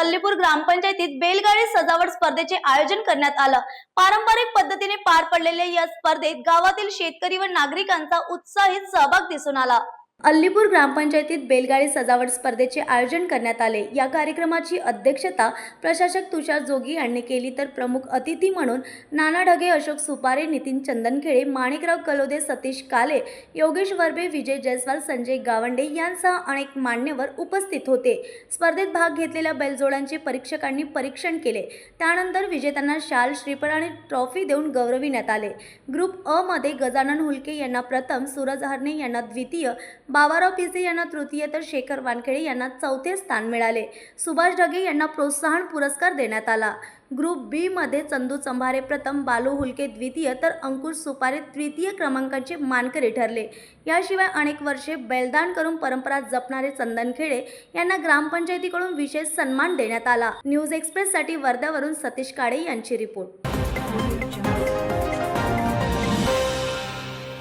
अल्लीपूर ग्रामपंचायतीत बैलगाडी सजावट स्पर्धेचे आयोजन करण्यात आलं. पारंपरिक पद्धतीने पार पडलेल्या या स्पर्धेत गावातील शेतकरी व नागरिकांचा उत्साहित सहभाग दिसून आला. अल्लीपूर ग्रामपंचायतीत बैलगाडी सजावट स्पर्धेचे आयोजन करण्यात आले. या कार्यक्रमाची अध्यक्षता प्रशासक तुषार जोगी यांनी केली तर प्रमुख अतिथी म्हणून नाना ढगे अशोक सुपारे नितीन चंदनखेडे माणिकराव कलोदे सतीश काले योगेश वर्बे विजय जयस्वाल संजय गावंडे यांसह अनेक मान्यवर उपस्थित होते. स्पर्धेत भाग घेतलेल्या बैलजोड्यांचे परीक्षकांनी परीक्षण केले. त्यानंतर विजेत्यांना शाल श्रीफळ आणि ट्रॉफी देऊन गौरविण्यात आले. ग्रुप अ मध्ये गजानन हुलके यांना प्रथम सूरज हरणे यांना द्वितीय बाबाराव पिसे यांना तृतीय तर शेखर वानखेडे यांना चौथे स्थान मिळाले. सुभाष ढगे यांना प्रोत्साहन पुरस्कार देण्यात आला. ग्रुप बी मध्ये चंदू चंभारे प्रथम बालू हुलके द्वितीय तर अंकुश सुपारे तृतीय क्रमांकाचे मानकरी ठरले. याशिवाय अनेक वर्षे बैलदान करून परंपरा जपणारे चंदन खेडे यांना ग्रामपंचायतीकडून विशेष सन्मान देण्यात आला. न्यूज एक्सप्रेससाठी वर्ध्यावरून सतीश काळे यांची रिपोर्ट.